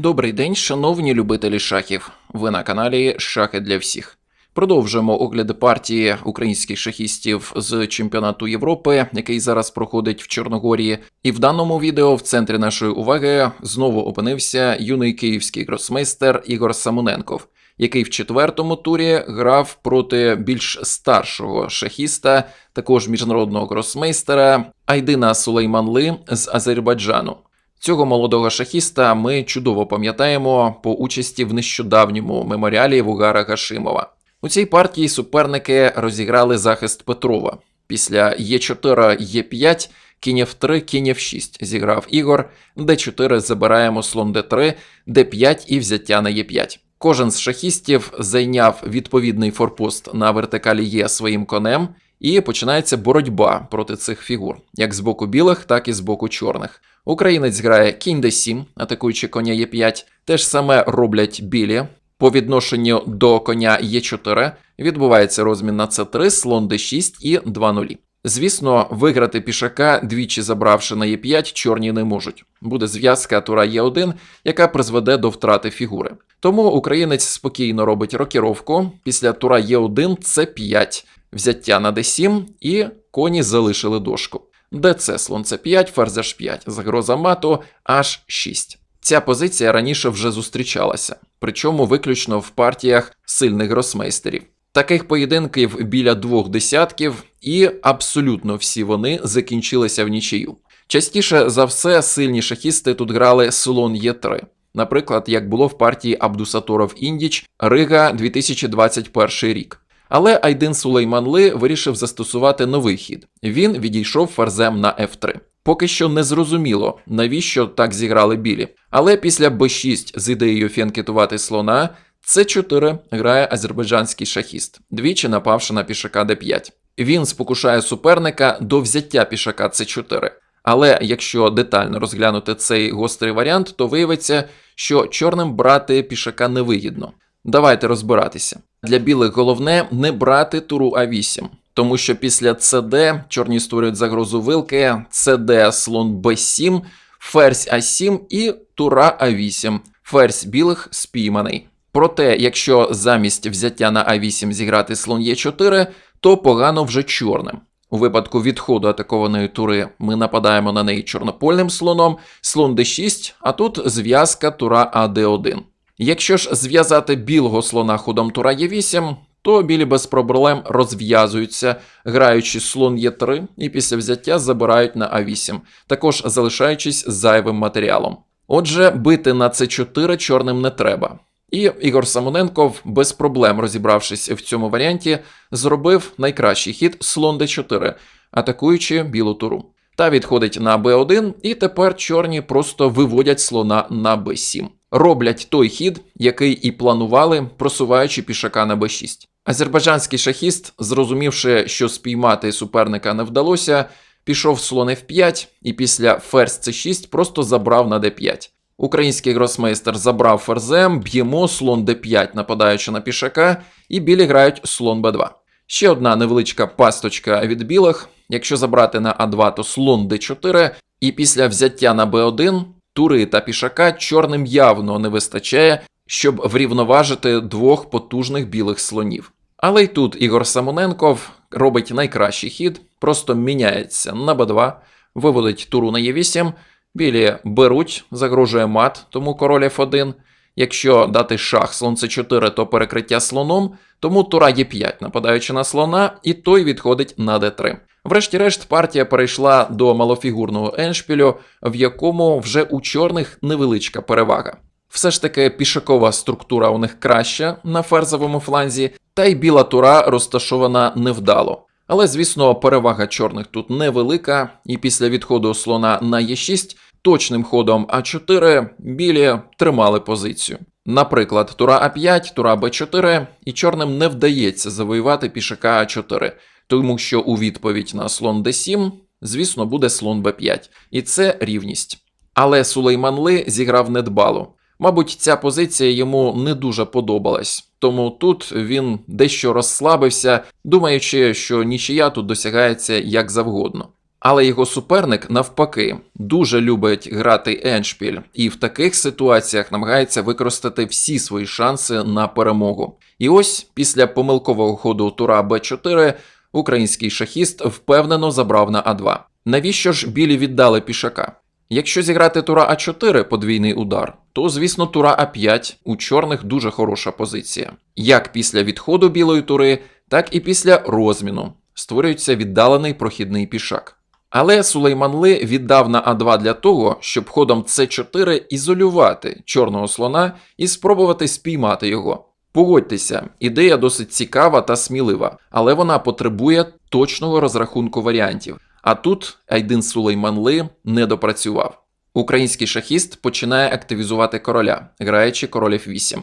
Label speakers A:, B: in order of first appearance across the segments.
A: Добрий день, шановні любителі шахів. Ви на каналі Шахи для всіх. Продовжуємо огляди партії українських шахістів з чемпіонату Європи, який зараз проходить в Чорногорії. І в даному відео в центрі нашої уваги знову опинився юний київський гросмейстер Ігор Самоненков, який в четвертому турі грав проти більш старшого шахіста, також міжнародного гросмейстера Айдина Сулейманли з Азербайджану. Цього молодого шахіста ми чудово пам'ятаємо по участі в нещодавньому меморіалі Вугара Гашимова. У цій партії суперники розіграли захист Петрова. Після Е4, Е5, кінь F3, кінь F6 зіграв Ігор, Д4 забираємо слон Д3, Д5 і взяття на Е5. Кожен з шахістів зайняв відповідний форпост на вертикалі Е своїм конем, і починається боротьба проти цих фігур, як з боку білих, так і з боку чорних. Українець грає кінь d7, атакуючи коня Е5. Те ж саме роблять білі. По відношенню до коня Е4 відбувається розмін на С3, слон d6 і 2 нулі. Звісно, виграти пішака, двічі забравши на Е5, чорні не можуть. Буде зв'язка тура Е1, яка призведе до втрати фігури. Тому українець спокійно робить рокіровку. Після тура Е1 С5, взяття на d7 і коні залишили дошку. ДЦ слон С5, ферзь H5, загроза мату H6. Ця позиція раніше вже зустрічалася, причому виключно в партіях сильних гросмейстерів. Таких поєдинків біля двох десятків, і абсолютно всі вони закінчилися в нічию. Частіше за все, сильні шахісти тут грали слон Е3. Наприклад, як було в партії Абдусаторов Індіч Рига 2021 рік. Але Айдин Сулейманли вирішив застосувати новий хід. Він відійшов ферзем на F3. Поки що не зрозуміло, навіщо так зіграли білі. Але після b6 з ідеєю фенкетувати слона, c4 грає азербайджанський шахіст, двічі напавши на пішака d5. Він спокушає суперника до взяття пішака c4. Але якщо детально розглянути цей гострий варіант, то виявиться, що чорним брати пішака невигідно. Давайте розбиратися. Для білих головне не брати туру А8, тому що після ЦД чорні створюють загрозу вилки, ЦД слон Б7, ферзь А7 і тура А8. Ферзь білих спійманий. Проте, якщо замість взяття на А8 зіграти слон Е4, то погано вже чорним. У випадку відходу атакованої тури ми нападаємо на неї чорнопольним слоном, слон d6, а тут зв'язка тура АД1. Якщо ж зв'язати білого слона ходом тура Е8, то білі без проблем розв'язуються, граючи слон Е3 і після взяття забирають на А8, також залишаючись зайвим матеріалом. Отже, бити на С4 чорним не треба. І Ігор Самоненков, без проблем розібравшись в цьому варіанті, зробив найкращий хід слон d4, атакуючи білу туру. Та відходить на b1, і тепер чорні просто виводять слона на b7. Роблять той хід, який і планували, просуваючи пішака на b6. Азербайджанський шахіст, зрозумівши, що спіймати суперника не вдалося, пішов слон f5 і після ферзь c6 просто забрав на d5. Український гросмейстер забрав ферзем, б'ємо слон d5, нападаючи на пішака, і білі грають слон b2. Ще одна невеличка пасточка від білих. Якщо забрати на А2, то слон d4, і після взяття на b1 тури та пішака чорним явно не вистачає, щоб врівноважити двох потужних білих слонів. Але й тут Ігор Самоненков робить найкращий хід, просто міняється на b2, виводить туру на e8. Білі беруть, загрожує мат, тому король F1. Якщо дати шах слон c4, то перекриття слоном, тому тура Е5, нападаючи на слона, і той відходить на d3. Врешті-решт, партія перейшла до малофігурного еншпілю, в якому вже у чорних невеличка перевага. Все ж таки пішакова структура у них краща на ферзовому фланзі, та й біла тура розташована невдало. Але, звісно, перевага чорних тут невелика, і після відходу слона на Е6 точним ходом А4 білі тримали позицію. Наприклад, тура А5, тура Б4, і чорним не вдається завоювати пішака А4, тому що у відповідь на слон Д7, звісно, буде слон Б5, і це рівність. Але Сулейманли зіграв недбало. Мабуть, ця позиція йому не дуже подобалась, тому тут він дещо розслабився, думаючи, що нічия тут досягається як завгодно. Але його суперник, навпаки, дуже любить грати еншпіль і в таких ситуаціях намагається використати всі свої шанси на перемогу. І ось після помилкового ходу тура Б4 український шахіст впевнено забрав на А2. Навіщо ж білі віддали пішака? Якщо зіграти тура А4 подвійний удар, то звісно тура А5 у чорних дуже хороша позиція. Як після відходу білої тури, так і після розміну створюється віддалений прохідний пішак. Але Сулейманли віддав на А2 для того, щоб ходом С4 ізолювати чорного слона і спробувати спіймати його. Погодьтеся, ідея досить цікава та смілива, але вона потребує точного розрахунку варіантів. А тут Айдин Сулейманли не допрацював. Український шахіст починає активізувати короля, граючи король F8.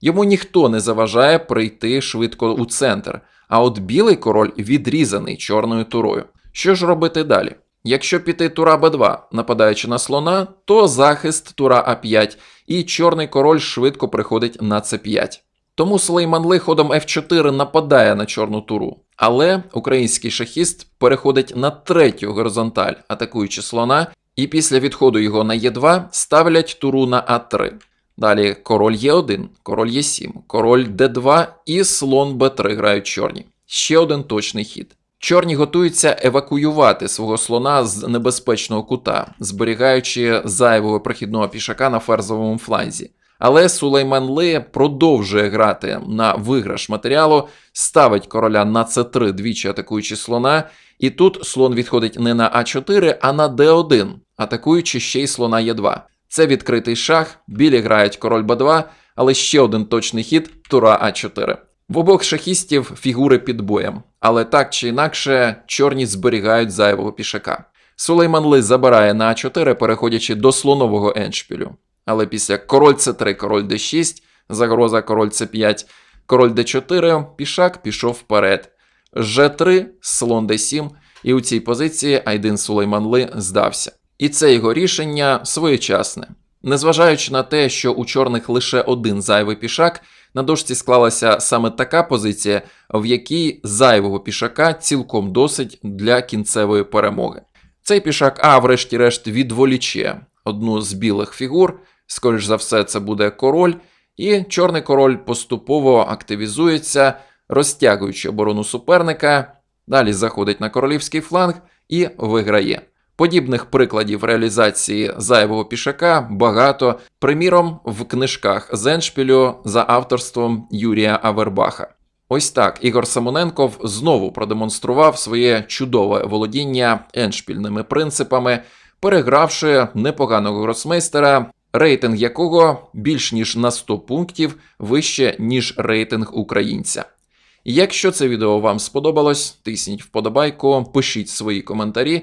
A: Йому ніхто не заважає прийти швидко у центр, а от білий король відрізаний чорною турою. Що ж робити далі? Якщо піти тура Б2, нападаючи на слона, то захист тура А5, і чорний король швидко приходить на С5. Тому Слейманли ходом F4 нападає на чорну туру. Але український шахіст переходить на третю горизонталь, атакуючи слона, і після відходу його на Е2 ставлять туру на А3. Далі король Е1, король Е7, король Д2 і слон Б3 грають чорні. Ще один точний хід. Чорні готуються евакуювати свого слона з небезпечного кута, зберігаючи зайвого прохідного пішака на ферзовому фланзі. Але Сулейман Ли продовжує грати на виграш матеріалу, ставить короля на С3, двічі атакуючи слона, і тут слон відходить не на А4, а на Д1, атакуючи ще й слона Е2. Це відкритий шах, білі грають король Б2, але ще один точний хід тура А4. В обох шахістів фігури під боєм, але так чи інакше чорні зберігають зайвого пішака. Сулейман Ли забирає на А4, переходячи до слонового еншпілю. Але після король С3, король Д6, загроза король С5, король Д4, пішак пішов вперед. Ж3, слон Д7, і у цій позиції Айдин Сулейманли здався. І це його рішення своєчасне. Незважаючи на те, що у чорних лише один зайвий пішак, на дошці склалася саме така позиція, в якій зайвого пішака цілком досить для кінцевої перемоги. Цей пішак А, врешті-решт, відволіче одну з білих фігур, скоріш за все, це буде король, і чорний король поступово активізується, розтягуючи оборону суперника, далі заходить на королівський фланг і виграє. Подібних прикладів реалізації зайвого пішака багато, приміром, в книжках з Еншпілю за авторством Юрія Авербаха. Ось так Ігор Самоненков знову продемонстрував своє чудове володіння еншпільними принципами, перегравши непоганого гросмейстера, рейтинг якого більш ніж на 100 пунктів вище, ніж рейтинг українця. Якщо це відео вам сподобалось, тисніть вподобайку, пишіть свої коментарі,